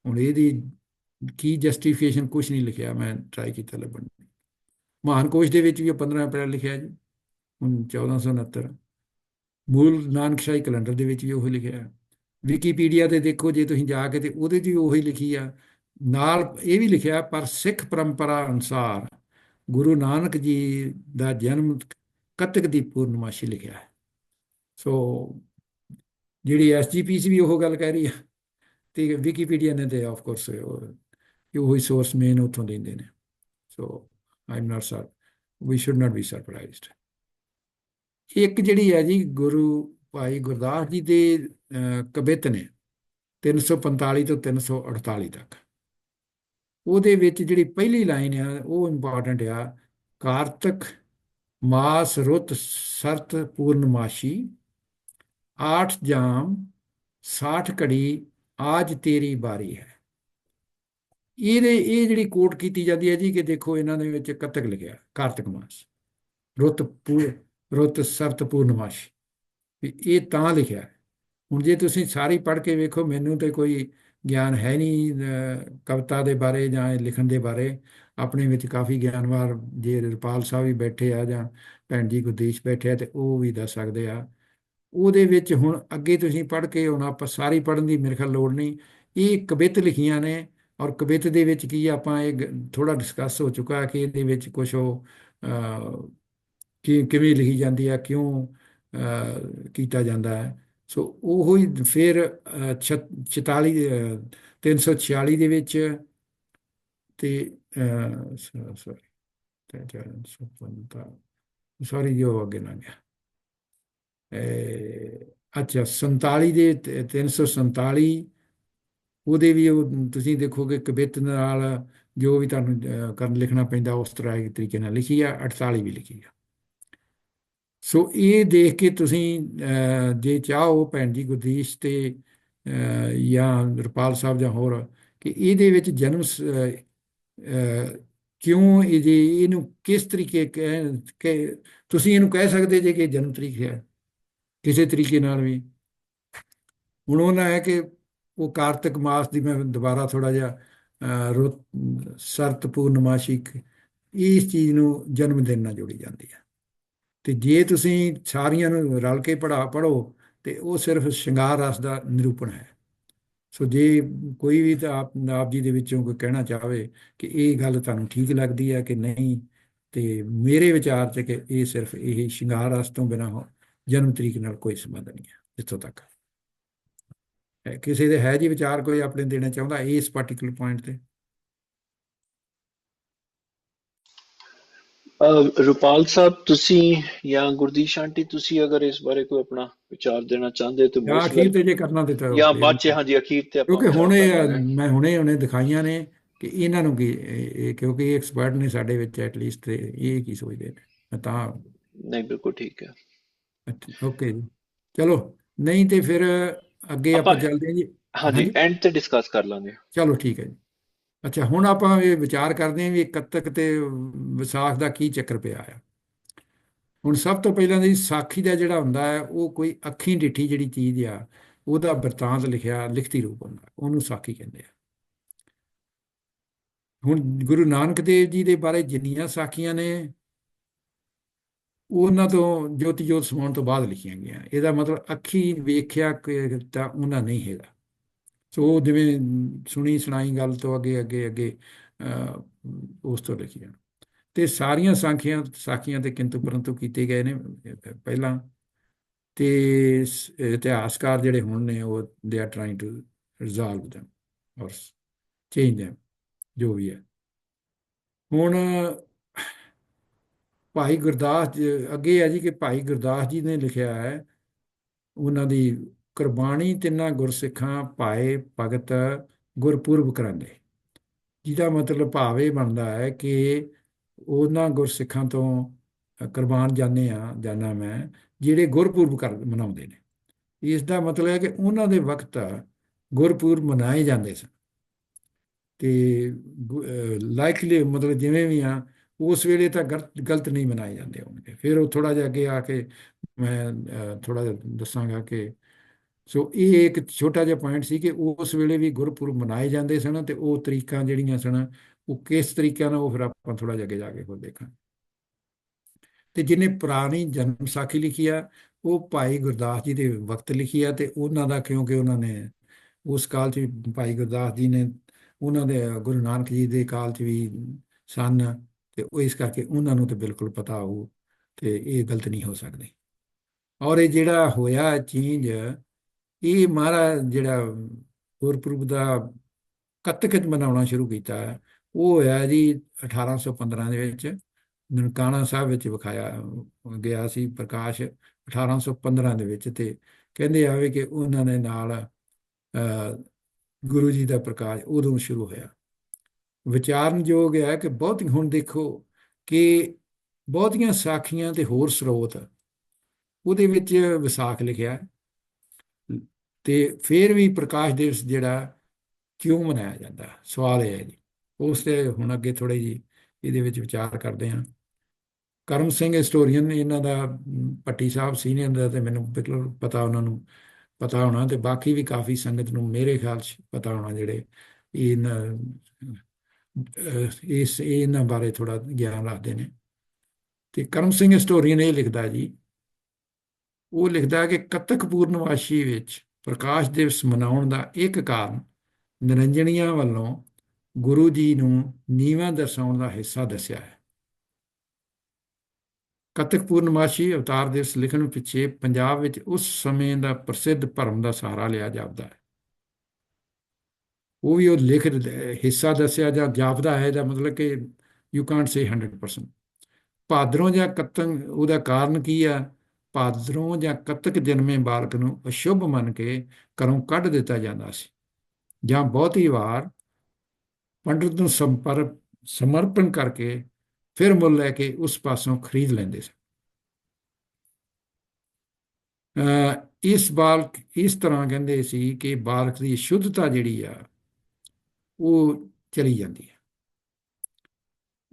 ਹੁਣ ਇਹਦੀ ਕੀ ਜਸਟੀਫਿਕੇਸ਼ਨ ਕੁਝ ਨਹੀਂ ਲਿਖਿਆ, ਮੈਂ ਟਰਾਈ ਕੀਤਾ ਲੱਭਣ ਦੀ। ਮਹਾਨ ਕੋਸ਼ ਦੇ ਵਿੱਚ ਵੀ ਇਹ 15 ਅਪ੍ਰੈਲ ਲਿਖਿਆ ਜੀ, ਹੁਣ 1469 ਮੂਲ ਨਾਨਕਸ਼ਾਹੀ ਕੈਲੰਡਰ ਦੇ ਵਿੱਚ ਵੀ ਉਹ ਲਿਖਿਆ। ਵਿਕੀਪੀਡੀਆ ਤੇ ਦੇਖੋ, ਜੇ ਤੁਸੀਂ ਜਾ ਕੇ ਤੇ ਉਹਦੇ 'ਚ ਵੀ ਉਹੀ ਲਿਖੀ ਆ ਨਾਲ ਇਹ ਵੀ ਲਿਖਿਆ, ਪਰ ਸਿੱਖ ਪਰੰਪਰਾ ਅਨੁਸਾਰ ਗੁਰੂ ਨਾਨਕ ਜੀ ਦਾ ਜਨਮ ਕਤਕ ਦੀ ਪੂਰਨਮਾਸ਼ੀ ਲਿਖਿਆ ਹੈ। ਸੋ ਜਿਹੜੀ ਐਸਜੀਪੀਸੀ ਵੀ ਉਹ ਗੱਲ ਕਹਿ ਰਹੀ ਹੈ ਤੇ ਵਿਕੀਪੀਡੀਆ ਨੇ ਤੇ ਆਫ ਕੋਰਸ ਉਹ ਹੀ ਸੋਰਸ ਮੇਨ ਉਥੋਂ ਦਿੰਦੇ ਨੇ। So I am not sure we should not be surprised ਇੱਕ ਜਿਹੜੀ ਹੈ ਜੀ ਗੁਰੂ ਭਾਈ ਗੁਰਦਾਸ ਜੀ ਦੇ ਕਵਿਤ ਨੇ 345 ਤੋਂ 348 ਤੱਕ। ਉਹਦੇ ਵਿੱਚ ਜਿਹੜੀ ਪਹਿਲੀ ਲਾਈਨ ਆ, ਉਹ ਇੰਪੋਰਟੈਂਟ ਆ, ਕਾਰਤਕ ਮਾਸ ਰੁੱਤ ਸਰਤ ਪੂਰਨਮਾਸ਼ੀ ਆਠ ਜਾਮ 60 ਘੜੀ, ਆਜ ਤੇਰੀ ਬਾਰੀ ਹੈ। ਇਹਦੇ, ਇਹ ਜਿਹੜੀ ਕੋਟ ਕੀਤੀ ਜਾਂਦੀ ਹੈ ਜੀ, ਕਿ ਦੇਖੋ ਇਹਨਾਂ ਦੇ ਵਿੱਚ ਕੱਤਕ ਲਿਖਿਆ, ਕਾਰਤਕ ਮਾਸ, ਰੁੱਤ ਪੂਰ ਰੁੱਤ ਸਰਤ ਪੂਰਨਮਾਸ਼ੀ ਇਹ ਤਾਂ ਲਿਖਿਆ। ਹੁਣ ਜੇ ਤੁਸੀਂ ਸਾਰੀ ਪੜ੍ਹ ਕੇ ਵੇਖੋ, ਮੈਨੂੰ ਤੇ ਕੋਈ ਗਿਆਨ ਹੈ ਨਹੀਂ ਕਵਿਤਾ ਦੇ ਬਾਰੇ ਜਾਂ ਲਿਖਣ ਦੇ ਬਾਰੇ। ਆਪਣੇ ਵਿੱਚ ਕਾਫੀ ਗਿਆਨਵਾਰ ਜੇ ਰੁਪਾਲ ਸਾਹਿਬ ਵੀ ਬੈਠੇ ਆ ਜਾਂ ਭੈਣ ਜੀ ਗੁਰਦੀਸ਼ ਬੈਠੇ ਆ ਤੇ ਉਹ ਵੀ ਦੱਸ ਸਕਦੇ ਆ। ਉਹਦੇ ਵਿੱਚ ਹੁਣ ਅੱਗੇ ਤੁਸੀਂ ਪੜ੍ਹ ਕੇ ਹੁਣ ਆਪਾਂ ਸਾਰੀ ਪੜ੍ਹਨ ਦੀ ਮੇਰੇ ਖਿਆਲ ਲੋੜ ਨਹੀਂ। ਇਹ ਕਵਿਤ ਲਿਖੀਆਂ ਨੇ ਔਰ ਕਵਿਤ ਦੇ ਵਿੱਚ ਕੀ ਆਪਾਂ ਇਹ ਥੋੜਾ ਡਿਸਕਸ ਹੋ ਚੁੱਕਾ ਕਿ ਇਹਦੇ ਵਿੱਚ ਕੁਝ ਉਹ ਕਿ, ਕਿਵੇਂ ਲਿਖੀ ਜਾਂਦੀ ਆ, ਕਿਉਂ ਕੀਤਾ ਜਾਂਦਾ ਹੈ। ਸੋ ਉਹ ਹੀ ਫਿਰ ਅਹ, ਛ- 44 ਅਹ, 346 ਦੇ ਵਿੱਚ ਤੇ ਸੌਰੀ ਸੌਰੀ ਜੋ ਅੱਗੇ ਨਾ ਗਿਆ। ਅਹ, ਅੱਛਾ 47 ਦੇ ਤੇ 347 ਉਹਦੇ ਵੀ ਉਹ ਤੁਸੀਂ ਦੇਖੋਗੇ ਕਵਿਤ ਨਾਲ ਜੋ ਵੀ ਤੁਹਾਨੂੰ ਕਰਨ ਲਿਖਣਾ ਪੈਂਦਾ ਉਸ ਤਰ੍ਹਾਂ ਤਰੀਕੇ ਨਾਲ ਲਿਖੀ ਆ 48 ਵੀ ਲਿਖੀ ਆ। ਸੋ ਇਹ ਦੇਖ ਕੇ ਤੁਸੀਂ ਜੇ ਚਾਹੋ ਭੈਣ ਜੀ ਗੁਰਦੀਸ਼ ਤੇ ਜਾਂ ਰੁਪਾਲ ਸਾਹਿਬ ਜਾਂ ਹੋਰ ਕਿ ਇਹਦੇ ਵਿੱਚ ਜਨਮ ਕਿਉਂ ਇਹ ਜੇ ਇਹਨੂੰ ਕਿਸ ਤਰੀਕੇ ਕਹਿ ਤੁਸੀਂ ਇਹਨੂੰ ਕਹਿ ਸਕਦੇ ਜੇ ਕਿ ਜਨਮ ਤਰੀਕ ਹੈ? ਕਿਸੇ ਤਰੀਕੇ ਨਾਲ ਵੀ। ਹੁਣ ਉਹਨਾਂ ਹੈ ਕਿ ਉਹ ਕਾਰਤਿਕ ਮਾਸ ਦੀ ਮੈਂ ਦੁਬਾਰਾ ਥੋੜਾ ਜਿਹਾ ਅਹ, ਰੁੱਤ ਸਰਤ ਪੂਰਨਮਾਸ਼ੀ ਇਸ ਚੀਜ਼ ਨੂੰ ਜਨਮ ਦਿਨ ਨਾਲ ਜੋੜੀ ਜਾਂਦੀ ਹੈ। ਤੇ ਜੇ ਤੁਸੀਂ ਸਾਰੀਆਂ ਨੂੰ ਰਲ ਕੇ ਪੜਾ ਪੜੋ ਤੇ ਉਹ ਸਿਰਫ ਸ਼ਿੰਗਾਰ ਰਸ ਦਾ ਨਿਰੂਪਣ ਹੈ। ਸੋ ਜੇ ਕੋਈ ਵੀ ਤਾਂ ਆਪ ਆਪ ਜੀ ਦੇ ਵਿੱਚੋਂ ਕੋਈ ਕਹਿਣਾ ਚਾਹਵੇ ਕਿ ਇਹ ਗੱਲ ਤੁਹਾਨੂੰ ਠੀਕ ਲੱਗਦੀ ਹੈ ਕਿ ਨਹੀਂ, ਤੇ ਮੇਰੇ ਵਿਚਾਰ 'ਚ ਕਿ ਇਹ ਸਿਰਫ ਇਹ ਸ਼ਿੰਗਾਰ ਰਸ ਤੋਂ ਬਿਨਾਂ ਜਨਮ ਤਰੀਕ ਨਾਲ ਕੋਈ ਸੰਬੰਧ ਨਹੀਂ ਹੈ, ਜਿੱਥੋਂ ਤੱਕ। ਕਿਸੇ ਦੇ ਹੈ ਜੀ ਵਿਚਾਰ ਕੋਈ ਆਪਣੇ ਦੇਣਾ ਚਾਹੁੰਦਾ ਇਸ ਪਾਰਟਿਕੂਲਰ ਪੁਆਇੰਟ ਤੇ? ਰੁਪਾਲ ਸਾਹਿਬ ਤੁਸੀਂ ਜਾਂ ਗੁਰਦੀਸ਼ ਆਂਟੀ ਤੁਸੀਂ ਅਗਰ ਇਸ ਬਾਰੇ ਕੋਈ ਆਪਣਾ ਵਿਚਾਰ ਦੇਣਾ ਚਾਹੁੰਦੇ ਤਾਂ ਜਾਂ ਅਖੀਰ ਤੇ ਜੇ ਕਰਨਾ ਤੇ ਤਾਂ welcome। ਜਾਂ ਬਾਅਦ ਚ ਹਾਂਜੀ ਅਖੀਰ ਤੇ ਆਪਾਂ ਕਿਉਂਕਿ ਹੁਣ। ਮੈਂ ਹੁਣੇ ਹੁਣੇ ਦਿਖਾਈਆਂ ਨੇ ਕਿ ਇਹਨਾਂ ਨੂੰ ਕੀ ਕਿਉਂਕਿ ਇਹ ਐਕਸਪਰਟ ਨੇ ਸਾਡੇ ਵਿੱਚ ਐਟਲੀਸਟ ਤੇ ਇਹ ਕੀ ਸੋਚਦੇ ਨੇ। ਤਾਂ ਨਹੀਂ ਬਿਲਕੁਲ ਠੀਕ ਹੈ। ਓਕੇ ਜੀ। ਚਲੋ ਨਹੀਂ ਤੇ ਫਿਰ ਅੱਗੇ ਆਪਾਂ ਚੱਲਦੇ ਹਾਂ ਜੀ। ਹਾਂਜੀ। ਐਂਡ ਤੇ ਡਿਸਕਸ ਕਰ ਲਾਂਗੇ। ਚਲੋ ਠੀਕ ਹੈ ਜੀ। ਅੱਛਾ, ਹੁਣ ਆਪਾਂ ਇਹ ਵਿਚਾਰ ਕਰਦੇ ਹਾਂ ਵੀ ਕੱਤਕ ਤੇ ਵਿਸਾਖ ਦਾ ਕੀ ਚੱਕਰ ਪਿਆ ਆ। ਹੁਣ ਸਭ ਤੋਂ ਪਹਿਲਾਂ ਦੀ ਸਾਖੀ ਦਾ ਜਿਹੜਾ ਹੁੰਦਾ ਹੈ, ਉਹ ਕੋਈ ਅੱਖੀਂ ਡਿੱਠੀ ਜਿਹੜੀ ਚੀਜ਼ ਆ, ਉਹਦਾ ਵਰਤਾਂਤ ਲਿਖਿਆ, ਲਿਖਤੀ ਰੂਪ ਹੁੰਦਾ, ਉਹਨੂੰ ਸਾਖੀ ਕਹਿੰਦੇ ਆ। ਹੁਣ ਗੁਰੂ ਨਾਨਕ ਦੇਵ ਜੀ ਦੇ ਬਾਰੇ ਜਿੰਨੀਆਂ ਸਾਖੀਆਂ ਨੇ, ਉਹਨਾਂ ਤੋਂ ਜੋਤੀ ਜੋਤ ਸਮਾਉਣ ਤੋਂ ਬਾਅਦ ਲਿਖੀਆਂ ਗਈਆਂ। ਇਹਦਾ ਮਤਲਬ ਅੱਖੀ ਵੇਖਿਆ ਤਾਂ ਉਹਨਾਂ ਨਹੀਂ ਹੈਗਾ। ਸੋ ਉਹ ਜਿਵੇਂ ਸੁਣੀ ਸੁਣਾਈ ਗੱਲ ਤੋਂ ਅੱਗੇ ਅੱਗੇ ਅੱਗੇ ਅਹ, ਉਸ ਤੋਂ ਲਿਖੀਆਂ ਤੇ ਸਾਰੀਆਂ ਸਾਖੀਆਂ ਸਾਖੀਆਂ ਤੇ ਕਿੰਤੂ ਪਰੰਤੂ ਕੀਤੇ ਗਏ ਨੇ ਪਹਿਲਾਂ। ਤੇ ਇਤਿਹਾਸਕਾਰ ਜਿਹੜੇ ਹੁਣ ਨੇ ਉਹ they are trying to resolve them or change them ਜੋ ਵੀ ਹੈ। ਹੁਣ ਭਾਈ ਗੁਰਦਾਸ ਅੱਗੇ ਹੈ ਜੀ ਕਿ ਭਾਈ ਗੁਰਦਾਸ ਜੀ ਨੇ ਲਿਖਿਆ ਹੈ ਉਹਨਾਂ ਦੀ ਕੁਰਬਾਨੀ ਤਿੰਨਾਂ ਗੁਰਸਿੱਖਾਂ ਪਾਏ ਭਗਤ ਗੁਰਪੁਰਬ ਕਰਾਂਦੇ ਜਿਹਦਾ ਮਤਲਬ ਭਾਵ ਇਹ ਬਣਦਾ ਹੈ ਕਿ ਉਹਨਾਂ ਗੁਰਸਿੱਖਾਂ ਤੋਂ ਕੁਰਬਾਨ ਜਾਂਦੇ ਆ ਜਾਣਾ ਮੈਂ, ਜਿਹੜੇ ਗੁਰਪੁਰਬ ਕਰ, ਮਨਾਉਂਦੇ ਨੇ। ਇਸ ਦਾ ਮਤਲਬ ਹੈ ਕਿ ਉਹਨਾਂ ਦੇ ਵਕਤ ਗੁਰਪੁਰਬ ਮਨਾਏ ਜਾਂਦੇ ਸਨ। ਤੇ ਲਾਈਕਲੀ ਮਤਲਬ ਜਿਵੇਂ ਵੀ ਆ ਉਸ ਵੇਲੇ ਤਾਂ ਗਲਤ ਗਲਤ ਨਹੀਂ ਮਨਾਏ ਜਾਂਦੇ ਹੋਣਗੇ। ਫਿਰ ਉਹ ਥੋੜਾ ਜਿਹਾ ਅੱਗੇ ਆ ਕੇ ਮੈਂ ਥੋੜਾ ਜਿਹਾ ਦੱਸਾਂਗਾ ਕਿ ਸੋ ਇਹ ਇੱਕ ਛੋਟਾ ਜਿਹਾ ਪੁਆਇੰਟ ਸੀ ਕਿ ਉਸ ਵੇਲੇ ਵੀ ਗੁਰਪੁਰਬ ਮਨਾਏ ਜਾਂਦੇ ਸਨ ਤੇ ਉਹ ਤਰੀਕਾਂ ਜਿਹੜੀਆਂ ਸਨ, ਉਹ ਕਿਸ ਤਰੀਕਿਆਂ ਨਾਲ, ਉਹ ਫਿਰ ਆਪਾਂ ਥੋੜਾ ਜਿਹਾ ਅੱਗੇ ਜਾ ਕੇ ਹੋਰ ਦੇਖਾਂ ਤੇ ਜਿਹਨੇ ਪੁਰਾਣੀ ਜਨਮ ਸਾਖੀ ਲਿਖੀ ਆ, ਉਹ ਭਾਈ ਗੁਰਦਾਸ ਜੀ ਦੇ ਵਕਤ ਲਿਖੀ ਆ ਤੇ ਉਹਨਾਂ ਦਾ ਕਿਉਂਕਿ ਉਹਨਾਂ ਨੇ ਉਸ ਕਾਲ 'ਚ ਭਾਈ ਗੁਰਦਾਸ ਜੀ ਨੇ ਉਹਨਾਂ ਦੇ, ਗੁਰੂ ਨਾਨਕ ਜੀ ਦੇ ਕਾਲ 'ਚ ਵੀ ਸਨ ਤੇ ਉਹ ਇਸ ਕਰਕੇ ਉਹਨਾਂ ਨੂੰ ਤੇ ਬਿਲਕੁਲ ਪਤਾ ਹੋਊ ਤੇ ਇਹ ਗਲਤ ਨਹੀਂ ਹੋ ਸਕਦੀ। ਔਰ ਇਹ ਜਿਹੜਾ ਹੋਇਆ ਚੇਂਜ ਇਹ ਮਹਾਰਾਜ ਜਿਹੜਾ ਗੁਰਪੁਰਬ ਦਾ ਕੱਤਕ ਮਨਾਉਣਾ ਸ਼ੁਰੂ ਕੀਤਾ ਹੈ, ਉਹ ਹੋਇਆ ਜੀ 1815 ਦੇ ਵਿੱਚ। ਨਨਕਾਣਾ ਸਾਹਿਬ ਵਿੱਚ ਵਿਖਾਇਆ ਗਿਆ ਸੀ ਪ੍ਰਕਾਸ਼ 1815 ਦੇ ਵਿੱਚ ਤੇ ਕਹਿੰਦੇ ਆਵੇ ਕਿ ਉਹਨਾਂ ਦੇ ਨਾਲ ਅਹ, ਗੁਰੂ ਜੀ ਦਾ ਪ੍ਰਕਾਸ਼ ਉਦੋਂ ਸ਼ੁਰੂ ਹੋਇਆ। ਵਿਚਾਰਨਯੋਗ ਹੈ ਕਿ ਬਹੁਤ ਹੁਣ ਦੇਖੋ ਕਿ ਬਹੁਤੀਆਂ ਸਾਖੀਆਂ ਤੇ ਹੋਰ ਸਰੋਤ ਉਹਦੇ ਵਿੱਚ ਵਿਸਾਖ ਲਿਖਿਆ। ਤੇ ਫਿਰ ਵੀ ਪ੍ਰਕਾਸ਼ ਦਿਵਸ ਜਿਹੜਾ ਕਿਉਂ ਮਨਾਇਆ ਜਾਂਦਾ? ਸਵਾਲ ਇਹ ਹੈ ਜੀ। ਉਸ ਤੇ ਹੁਣ ਅੱਗੇ ਥੋੜੇ ਜੀ ਇਹਦੇ ਵਿੱਚ ਵਿਚਾਰ ਕਰਦੇ ਹਾਂ। ਕਰਮ ਸਿੰਘ ਹਿਸਟੋਰੀਅਨ ਇਹਨਾਂ ਦਾ ਅਮ, ਭੱਟੀ ਸਾਹਿਬ ਸੀਨੀਅਰ ਦਾ ਤੇ ਮੈਨੂੰ ਬਿਲਕੁਲ ਪਤਾ ਉਹਨਾਂ ਨੂੰ ਪਤਾ ਹੋਣਾ ਤੇ ਬਾਕੀ ਵੀ ਕਾਫੀ ਸੰਗਤ ਨੂੰ ਮੇਰੇ ਖਿਆਲ 'ਚ ਪਤਾ ਹੋਣਾ ਜਿਹੜੇ ਇਹਨਾਂ ਇਸ ਇਹਨਾਂ ਬਾਰੇ ਥੋੜਾ ਗਿਆਨ ਰੱਖਦੇ ਨੇ। ਤੇ ਕਰਮ ਸਿੰਘ ਹਿਸਟੋਰੀਅਨ ਇਹ ਲਿਖਦਾ ਜੀ ਉਹ ਲਿਖਦਾ ਕਿ ਕੱਤਕ ਪੂਰਨਵਾਸੀ ਵਿੱਚ ਪ੍ਰਕਾਸ਼ ਦਿਵਸ ਮਨਾਉਣ ਦਾ ਇੱਕ ਕਾਰਨ ਨਿਰੰਜਨੀਆਂ ਵੱਲੋਂ ਗੁਰੂ ਜੀ ਨੂੰ ਨੀਵਾਂ ਦਰਸਾਉਣ ਦਾ ਹਿੱਸਾ ਦੱਸਿਆ ਹੈ। ਕੱਤਕ ਪੂਰਨਮਾਸ਼ੀ ਅਵਤਾਰ ਦਿਵਸ ਲਿਖਣ ਪਿੱਛੇ ਪੰਜਾਬ ਵਿੱਚ ਉਸ ਸਮੇਂ ਦਾ ਪ੍ਰਸਿੱਧ ਭਰਮ ਦਾ ਸਹਾਰਾ ਲਿਆ ਜਾਂਦਾ ਹੈ। ਉਹ ਵੀ ਉਹ ਲਿਖ ਹਿੱਸਾ ਦੱਸਿਆ ਜਾਂ ਜਾਪਦਾ ਹੈ ਦਾ ਮਤਲਬ ਕਿ ਯੂ ਕਾਂਟ ਸੇ 100% ਭਾਦਰੋਂ ਜਾਂ ਕੱਤਕ, ਉਹਦਾ ਕਾਰਨ ਕੀ ਆ? ਭਾਦਰੋਂ ਜਾਂ ਕੱਤਕ ਜਨਮੇ ਬਾਲਕ ਨੂੰ ਅਸ਼ੁਭ ਮੰਨ ਕੇ ਘਰੋਂ ਕੱਢ ਦਿੱਤਾ ਜਾਂਦਾ ਸੀ। ਜਾਂ ਬਹੁਤੀ ਵਾਰ ਪੰਡਿਤ ਨੂੰ ਸੰਪਰਕ ਸਮਰਪਣ ਕਰਕੇ ਫਿਰ ਮੁੱਲ ਲੈ ਕੇ ਉਸ ਪਾਸੋਂ ਖਰੀਦ ਲੈਂਦੇ ਸਨ। ਅਹ ਇਸ ਬਾਲਕ, ਇਸ ਤਰ੍ਹਾਂ ਕਹਿੰਦੇ ਸੀ ਕਿ ਬਾਲਕ ਦੀ ਸ਼ੁੱਧਤਾ ਜਿਹੜੀ ਆ, ਉਹ ਚਲੀ ਜਾਂਦੀ ਹੈ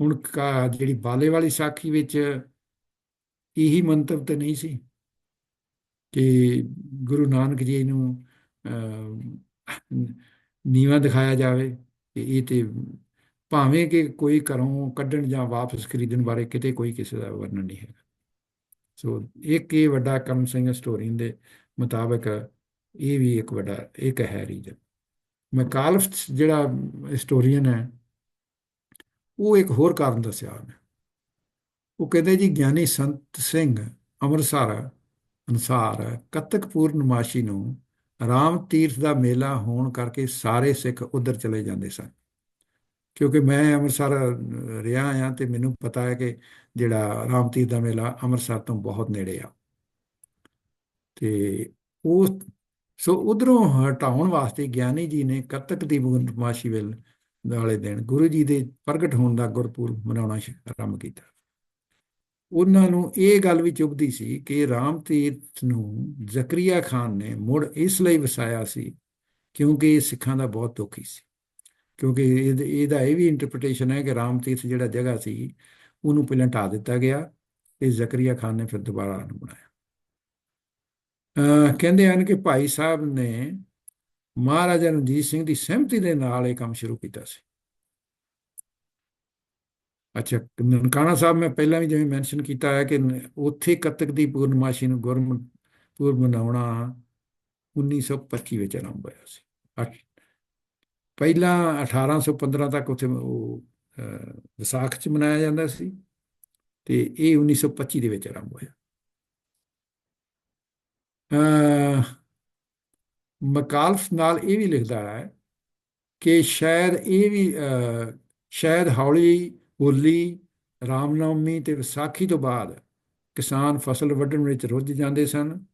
ਹੁਣ ਕਾ- ਜਿਹੜੀ ਬਾਲੇ ਵਾਲੀ ਸਾਖੀ ਵਿੱਚ ਇਹੀ ਮੰਤਵ ਤਾਂ ਨਹੀਂ ਸੀ ਕਿ ਗੁਰੂ ਨਾਨਕ ਜੀ ਨੂੰ ਅਹ, ਨੀਵਾਂ ਦਿਖਾਇਆ ਜਾਵੇ ਕਿ ਇਹ ਤੇ ਭਾਵੇਂ ਕਿ ਕੋਈ ਘਰੋਂ ਕੱਢਣ ਜਾਂ ਵਾਪਸ ਖਰੀਦਣ ਬਾਰੇ ਕਿਤੇ ਕੋਈ ਕਿਸੇ ਦਾ ਵਰਣਨ ਨਹੀਂ ਹੈ ਸੋ ਇੱਕ ਇਹ ਵੱਡਾ ਕਰਮ ਸਿੰਘ ਹਿਸਟੋਰੀਅਨ ਦੇ ਮੁਤਾਬਕ ਇਹ ਵੀ ਇੱਕ ਵੱਡਾ ਇੱਕ ਹੈ ਰੀਜਨ। ਮੈਕਾਲਫ ਜਿਹੜਾ ਹਿਸਟੋਰੀਅਨ ਹੈ ਉਹ ਇੱਕ ਹੋਰ ਕਾਰਨ ਦੱਸਿਆ ਉਹਨੇ। ਉਹ ਕਹਿੰਦੇ ਜੀ ਗਿਆਨੀ ਸੰਤ ਸਿੰਘ ਅੰਮ੍ਰਿਤਸਰ, ਅਨੁਸਾਰ ਕੱਤਕ ਪੂਰਨਮਾਸ਼ੀ ਨੂੰ ਰਾਮ ਤੀਰਥ ਦਾ ਮੇਲਾ ਹੋਣ ਕਰਕੇ ਸਾਰੇ ਸਿੱਖ ਉਧਰ ਚਲੇ ਜਾਂਦੇ ਸਨ। ਕਿਉਂਕਿ ਮੈਂ ਅੰਮ੍ਰਿਤਸਰ ਰਿਹਾ ਆ ਤੇ ਮੈਨੂੰ ਪਤਾ ਹੈ ਕਿ ਜਿਹੜਾ ਰਾਮ ਤੀਰਥ ਦਾ ਮੇਲਾ ਅੰਮ੍ਰਿਤਸਰ ਤੋਂ ਬਹੁਤ ਨੇੜੇ ਆ। ਤੇ ਉਹ ਸੋ ਉਧਰੋਂ ਹਟਾਉਣ ਵਾਸਤੇ ਗਿਆਨੀ ਜੀ ਨੇ ਕੱਤਕ ਦੀ ਪੂਰਨਮਾਸ਼ੀ ਵੇਲੇ, ਵਾਲੇ ਦਿਨ ਗੁਰੂ ਜੀ ਦੇ ਪ੍ਰਗਟ ਹੋਣ ਦਾ ਗੁਰਪੁਰਬ ਮਨਾਉਣਾ ਸ਼- ਆਰੰਭ ਕੀਤਾ। ਉਹਨਾਂ ਨੂੰ ਇਹ ਗੱਲ ਵੀ ਚੁਭਦੀ ਸੀ ਕਿ ਰਾਮ ਤੀਰਥ ਨੂੰ ਜ਼ਕਰੀਆ ਖਾਨ ਨੇ ਮੁੜ ਇਸ ਲਈ ਵਸਾਇਆ ਸੀ ਕਿਉਂਕਿ ਇਹ ਸਿੱਖਾਂ ਦਾ ਬਹੁਤ ਦੁਖੀ ਸੀ। ਕਿਉਂਕਿ ਇਹਦ- ਇਹਦਾ ਇਹ ਵੀ ਇੰਟਰਪ੍ਰੀਟੇਸ਼ਨ ਹੈ ਕਿ ਰਾਮ ਤੀਰਥ ਜਿਹੜਾ ਜਗ੍ਹਾ ਸੀ, ਉਹਨੂੰ ਪਹਿਲਾਂ ਢਾ ਦਿੱਤਾ ਗਿਆ ਤੇ ਜ਼ਕਰੀਆ ਖਾਨ ਨੇ ਫਿਰ ਦੁਬਾਰਾ ਉਹਨੂੰ ਬਣਾਇਆ। ਕਹਿੰਦੇ ਹਨ ਕਿ ਭਾਈ ਸਾਹਿਬ ਨੇ ਮਹਾਰਾਜਾ ਰਣਜੀਤ ਸਿੰਘ ਦੀ ਸਹਿਮਤੀ ਦੇ ਨਾਲ ਇਹ ਕੰਮ ਸ਼ੁਰੂ ਕੀਤਾ ਸੀ। ਅੱਛਾ ਨਨਕਾਣਾ ਸਾਹਿਬ ਮੈਂ ਪਹਿਲਾਂ ਵੀ ਜਿਵੇਂ ਮੈਂਸ਼ਨ ਕੀਤਾ ਹੈ ਕਿ ਉੱਥੇ ਕੱਤਕ ਦੀ ਪੂਰਨਮਾਸ਼ੀ ਨੂੰ ਗੁਰਪੁਰਬ ਮਨਾਉਣਾ 1925 ਵਿੱਚ ਆਰੰਭ ਹੋਇਆ ਸੀ। ਅੱਠ- ਪਹਿਲਾਂ 1815 ਤੱਕ ਉੱਥੇ ਉਹ ਵਿਸਾਖ ਚ ਮਨਾਇਆ ਜਾਂਦਾ ਸੀ ਤੇ ਇਹ 1925 ਦੇ ਵਿੱਚ ਆਰੰਭ ਹੋਇਆ। ਅਹ, ਮਕਾਲਫ ਨਾਲ ਇਹ ਵੀ ਲਿਖਦਾ ਹੈ ਕਿ ਸ਼ਾਇਦ ਇਹ ਵੀ ਸ਼ਾਇਦ ਹੌਲੀ ਹੋਲੀ ਰਾਮਨੌਮੀ ਤੇ ਵਿਸਾਖੀ ਤੋਂ ਬਾਅਦ ਕਿਸਾਨ ਫਸਲ ਵੱਢਣ ਵਿੱਚ ਰੁੱਝ ਜਾਂਦੇ ਸਨ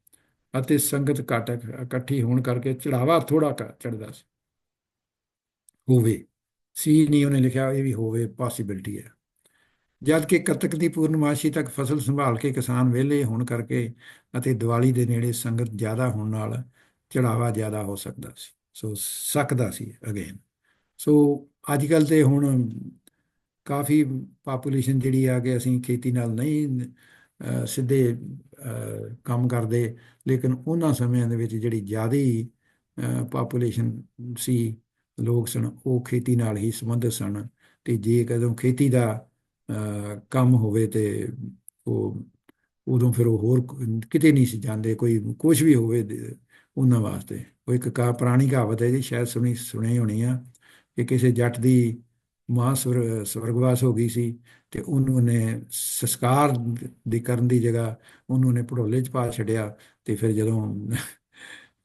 ਅਤੇ ਸੰਗਤ ਘੱਟ ਇਕੱਠੀ ਹੋਣ ਕਰਕੇ ਚੜਾਵਾ ਥੋੜਾ ਚੜਦਾ ਸੀ। ਹੋਵੇ, ਸੀ ਨਹੀਂ ਉਹਨੇ ਲਿਖਿਆ, ਇਹ ਵੀ ਹੋਵੇ ਪੋਸਿਬਿਲਿਟੀ ਹੈ। ਜਦ ਕਿ ਕੱਤਕ ਦੀ ਪੂਰਨਮਾਸ਼ੀ ਤੱਕ ਫਸਲ ਸੰਭਾਲ ਕੇ ਕਿਸਾਨ ਵਿਹਲੇ ਹੋਣ ਕਰਕੇ ਅਤੇ ਦੀਵਾਲੀ ਦੇ ਨੇੜੇ ਸੰਗਤ ਜ਼ਿਆਦਾ ਹੋਣ ਨਾਲ ਚੜਾਵਾ ਜ਼ਿਆਦਾ ਹੋ ਸਕਦਾ ਸੀ। ਸੋ, ਸਕਦਾ ਸੀ ਅਗੇਨ ਸੋ, ਅੱਜ ਕੱਲ ਤੇ ਹੁਣ ਕਾਫੀ ਪਾਪੂਲੇਸ਼ਨ ਜਿਹੜੀ ਆ ਕਿ ਅਸੀਂ ਖੇਤੀ ਨਾਲ ਨਹੀਂ ਸਿੱਧੇ ਕੰਮ ਕਰਦੇ, ਲੇਕਿਨ ਉਹਨਾਂ ਸਮਿਆਂ ਦੇ ਵਿੱਚ ਜਿਹੜੀ ਜ਼ਿਆਦੀ ਪਾਪੂਲੇਸ਼ਨ ਸੀ, ਲੋਕ ਸਨ, ਉਹ ਖੇਤੀ ਨਾਲ ਹੀ ਸੰਬੰਧਿਤ ਸਨ। ਤੇ ਜੇ ਕਦੋਂ ਖੇਤੀ ਦਾ ਕੰਮ ਹੋਵੇ ਤੇ ਉਹ, ਉਦੋਂ ਫਿਰ ਉਹ ਹੋਰ ਕਿਤੇ ਨਹੀਂ ਸੀ ਜਾਂਦੇ, ਕੋਈ ਕੁਝ ਵੀ ਹੋਵੇ ਉਹਨਾਂ ਵਾਸਤੇ। ਉਹ ਇੱਕ ਕਾ ਪੁਰਾਣੀ ਕਹਾਵਤ ਹੈ ਜੀ, ਸ਼ਾਇਦ ਸੁਣੀ ਸੁਣੀ ਹੋਣੀ ਆ, ਕਿ ਕਿਸੇ ਜੱਟ ਦੀ ਮਾਂ ਸਵਰ ਸਵਰਗਵਾਸ ਹੋ ਗਈ ਸੀ ਤੇ ਉਹਨੂੰ ਨੇ ਸੰਸਕਾਰ ਦੀ ਕਰਨ ਦੀ ਜਗ੍ਹਾ ਉਹਨੂੰ ਨੇ ਪੜੋਲੇ 'ਚ ਪਾ ਛੱਡਿਆ ਤੇ ਫਿਰ ਜਦੋਂ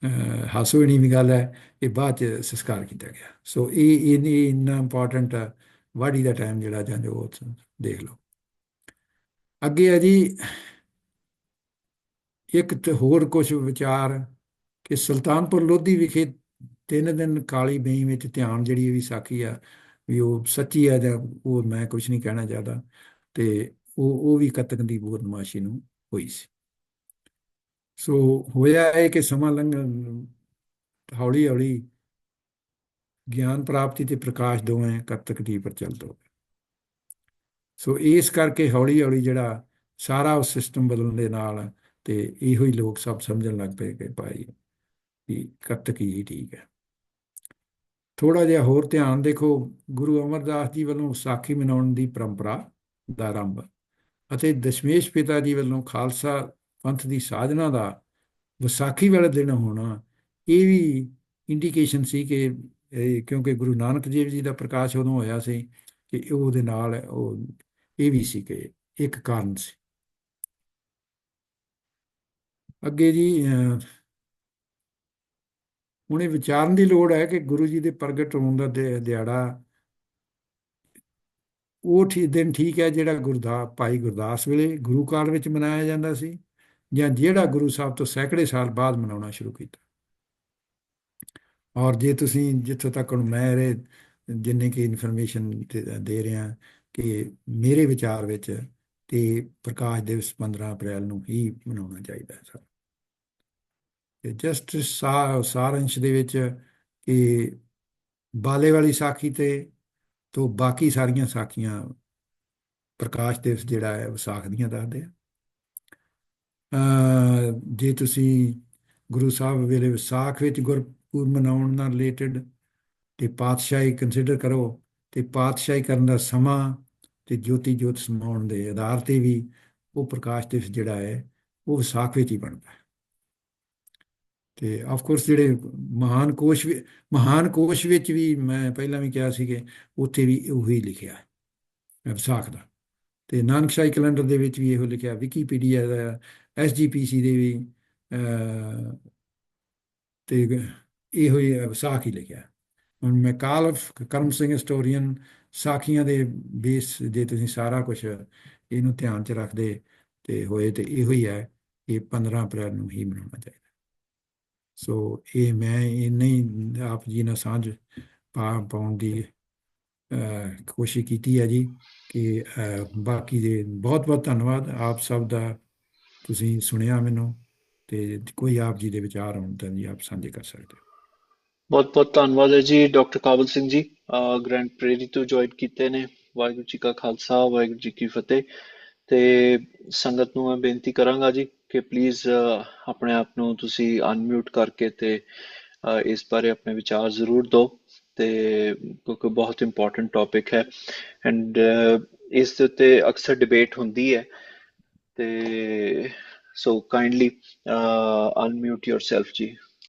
ਅਹ, ਹਾਸੋਹੀਣੀ ਵੀ ਗੱਲ ਹੈ ਇਹ ਬਾਅਦ 'ਚ ਸੰਸਕਾਰ ਕੀਤਾ ਗਿਆ। ਸੋ ਇਹ ਇਹ ਇੰਨਾ ਇੰਪੋਰਟੈਂਟ ਵਾਢੀ ਦਾ ਟਾਈਮ ਜਿਹੜਾ ਜਾਂ ਜੋ ਦੇਖ ਲਓ। ਅੱਗੇ ਹੈ ਜੀ ਇੱਕ ਹੋਰ ਕੁਝ ਵਿਚਾਰ ਕਿ ਸੁਲਤਾਨਪੁਰ ਲੋਧੀ ਵਿਖੇ ਤਿੰਨ ਦਿਨ ਕਾਲੀ ਬਈ ਵਿੱਚ ਧਿਆਨ ਜਿਹੜੀ ਇਹ ਵੀ ਸਾਖੀ ਆ ਵੀ ਉਹ ਸੱਚੀ ਆ ਜਾਂ ਉਹ ਮੈਂ ਕੁਝ ਨਹੀਂ ਕਹਿਣਾ ਚਾਹਦਾ। ਤੇ ਉਹ ਉਹ ਵੀ ਕਤਕ ਦੀ ਪੂਰਨਮਾਸ਼ੀ ਨੂੰ ਹੋਈ ਸੀ। ਸੋ ਹੋਇਆ ਹੈ ਕਿ ਸਮਾਂ ਲੰਘਣ ਹੌਲੀ ਹੌਲੀ ਗਿਆਨ ਪ੍ਰਾਪਤੀ ਤੇ ਪ੍ਰਕਾਸ਼ ਦੋਵੇਂ ਕਤਕ ਦੀ ਪ੍ਰਚਲਿਤ ਹੋ ਗਏ। ਸੋ ਇਸ ਕਰਕੇ ਹੌਲੀ ਹੌਲੀ ਜਿਹੜਾ ਸਾਰਾ ਉਹ ਸਿਸਟਮ ਬਦਲਣ ਦੇ ਨਾਲ ਤੇ ਇਹੋ ਹੀ ਲੋਕ ਸਭ ਸਮਝਣ ਲੱਗ ਪਏ ਕਿ ਭਾਈ ਵੀ ਕਤਕ ਹੀ ਠੀਕ ਹੈ। ਥੋੜਾ ਜਿਹਾ ਹੋਰ ਧਿਆਨ ਦੇਖੋ, ਗੁਰੂ ਅਮਰਦਾਸ ਜੀ ਵੱਲੋਂ ਵਿਸਾਖੀ ਮਨਾਉਣ ਦੀ ਪਰੰਪਰਾ ਦਾ ਆਰੰਭ ਅਤੇ ਦਸ਼ਮੇਸ਼ ਪਿਤਾ ਜੀ ਵੱਲੋਂ ਖਾਲਸਾ ਪੰਥ ਦੀ ਸਾਜਨਾ ਦਾ ਵਿਸਾਖੀ ਵਾਲੇ ਦਿਨ ਹੋਣਾ, ਇਹ ਵੀ ਇੰਡੀਕੇਸ਼ਨ ਸੀ ਕਿ ਕਿਉਂਕਿ ਗੁਰੂ ਨਾਨਕ ਦੇਵ ਜੀ ਦਾ ਪ੍ਰਕਾਸ਼ ਉਦੋਂ ਹੋਇਆ ਸੀ ਕਿ ਉਹਦੇ ਨਾਲ ਉਹ, ਇਹ ਵੀ ਸੀ ਕਿ ਇੱਕ ਕਾਰਨ ਸੀ। ਅੱਗੇ ਜੀ ਹੁਣ ਇਹ ਵਿਚਾਰਨ ਦੀ ਲੋੜ ਹੈ ਕਿ ਗੁਰੂ ਜੀ ਦੇ ਪ੍ਰਗਟ ਹੋਣ ਦਾ ਦਿ- ਦਿਹਾੜਾ ਉਹ ਠੀ, ਦਿਨ ਠੀਕ ਹੈ ਜਿਹੜਾ ਗੁਰਦਾ, ਭਾਈ ਗੁਰਦਾਸ ਵੇਲੇ ਗੁਰੂ ਕਾਲ ਵਿੱਚ ਮਨਾਇਆ ਜਾਂਦਾ ਸੀ ਜਾਂ ਜਿਹੜਾ ਗੁਰੂ ਸਾਹਿਬ ਤੋਂ ਸੈਂਕੜੇ ਸਾਲ ਬਾਅਦ ਮਨਾਉਣਾ ਸ਼ੁਰੂ ਕੀਤਾ। ਔਰ ਜੇ ਤੁਸੀਂ ਜਿੱਥੋਂ ਤੱਕ ਹੁਣ ਮੈਂ ਇਹ ਜਿੰਨੇ ਕੀ ਇਨਫੋਰਮੇਸ਼ਨ ਦੇ ਰਿਹਾ ਕਿ ਮੇਰੇ ਵਿਚਾਰ ਵਿੱਚ ਤੇ ਪ੍ਰਕਾਸ਼ ਦਿਵਸ 15 ਅਪ੍ਰੈਲ ਨੂੰ ਹੀ ਮਨਾਉਣਾ ਚਾਹੀਦਾ ਹੈ ਸਰ ਤੇ ਜਸਟ ਸਾਰੰਸ਼ ਦੇ ਵਿੱਚ ਕਿ ਬਾਲੇ ਵਾਲੀ ਸਾਖੀ ਤੇ ਤੋਂ ਬਾਕੀ ਸਾਰੀਆਂ ਸਾਖੀਆਂ ਪ੍ਰਕਾਸ਼ ਦਿਵਸ ਜਿਹੜਾ ਹੈ ਵਿਸਾਖ ਦੀਆਂ ਦੱਸਦੇ ਆ। ਜੇ ਤੁਸੀਂ ਗੁਰੂ ਸਾਹਿਬ ਵੇਲੇ ਵਿਸਾਖ ਵਿੱਚ ਗੁਰਪੁਰਬ ਮਨਾਉਣ ਨਾਲ ਰਿਲੇਟਡ ਤੇ ਪਾਤਸ਼ਾਹੀ ਕੰਸੀਡਰ ਕਰੋ ਤੇ ਪਾਤਸ਼ਾਹੀ ਕਰਨ ਦਾ ਸਮਾਂ ਤੇ ਜੋਤੀ ਜੋਤ ਸਮਾਉਣ ਦੇ ਆਧਾਰ ਤੇ ਵੀ ਉਹ ਪ੍ਰਕਾਸ਼ ਦਿਵਸ ਜਿਹੜਾ ਹੈ ਉਹ ਵਿਸਾਖ ਵਿੱਚ ਹੀ ਬਣਦਾ ਹੈ। ਤੇ ਆਫ ਕੋਰਸ ਜਿਹੜੇ ਮਹਾਨ ਕੋਸ਼ ਵੀ ਮਹਾਨ ਕੋਸ਼ ਵਿੱਚ ਵੀ ਮੈਂ ਪਹਿਲਾਂ ਵੀ ਕਿਹਾ ਸੀ ਕਿ ਉੱਥੇ ਵੀ ਉਹੀ ਲਿਖਿਆ ਹੈ ਵਿਸਾਖ ਦਾ। ਤੇ ਨਾਨਕਸ਼ਾਹੀ ਕੈਲੰਡਰ ਦੇ ਵਿੱਚ ਵੀ ਇਹੋ ਲਿਖਿਆ ਵਿਕੀਪੀਡੀਆ ਦਾ ਐਸਜੀਪੀਸੀ ਦੇ ਵੀ ਅਹ, ਤੇ ਇਹੋ ਹੀ ਵਿਸਾਖ ਹੀ ਲਿਖਿਆ। ਹੁਣ ਮੈਂ ਕਾਲ ਆਫ ਕਰਮ ਸਿੰਘ ਹਿਸਟੋਰੀਅਨ ਸਾਖੀਆਂ ਦੇ ਬੇਸ ਜੇ ਤੁਸੀਂ ਸਾਰਾ ਕੁਝ ਇਹਨੂੰ ਧਿਆਨ ਚ ਰੱਖਦੇ ਤੇ ਹੋਏ ਤੇ ਇਹੋ ਹੀ ਹੈ ਕਿ 15 ਅਪ੍ਰੈਲ ਨੂੰ ਹੀ ਮਨਾਉਣਾ ਚਾਹੀਦਾ। ਸੋ ਇਹ ਮੈਂ ਇਹ ਨਹੀਂ ਆਪ ਜੀ ਨਾਲ ਸਾਂਝ ਪਾ ਪਾਉਣ ਦੀ ਕੋਸ਼ਿਸ਼ ਕੀਤੀ ਹੈ ਜੀ ਕਿ ਬਾਕੀ ਦੇ ਬਹੁਤ ਬਹੁਤ ਧੰਨਵਾਦ। ਆਪ ਸਭ ਦਾ ਤੁਸੀਂ ਸੁਣਿਆ ਮੈਨੂੰ ਤੇ ਕੋਈ ਆਪ ਜੀ ਦੇ ਵਿਚਾਰ ਹੋਣ ਤਾਂ ਜੀ ਆਪ ਸਾਂਝੇ ਕਰ ਸਕਦੇ ਹੋ। ਬਹੁਤ ਬਹੁਤ ਧੰਨਵਾਦ ਹੈ ਜੀ ਡਾਕਟਰ ਕਾਬਲ ਸਿੰਘ ਜੀ ਗ੍ਰੈਂਡ ਪ੍ਰੇਰੀ ਤੋਂ ਜੁਆਇਨ ਕੀਤੇ ਨੇ। ਵਾਹਿਗੁਰੂ ਜੀ ਕਾ ਖਾਲਸਾ, ਵਾਹਿਗੁਰੂ ਜੀ ਕੀ ਫਤਿਹ। ਤੇ ਸੰਗਤ ਨੂੰ ਮੈਂ ਬੇਨਤੀ ਕਰਾਂਗਾ ਜੀ ਕਿ ਪਲੀਜ਼ ਆਪਣੇ ਆਪ ਨੂੰ ਤੁਸੀਂ ਅਨਮਿਊਟ ਕਰਕੇ ਤੇ ਇਸ ਬਾਰੇ ਆਪਣੇ ਵਿਚਾਰ ਜ਼ਰੂਰ ਦਿਓ ਤੇ ਕਿਉਂਕਿ ਬਹੁਤ ਇੰਪੋਰਟੈਂਟ ਟੌਪਿਕ ਹੈ ਐਂਡ ਇਸ ਦੇ ਉੱਤੇ ਅਕਸਰ ਡਿਬੇਟ ਹੁੰਦੀ ਹੈ ਤੇ ਸੋ ਕਾਈਂਡਲੀ ਅਨਮਿਊਟ yourself ਜੀ।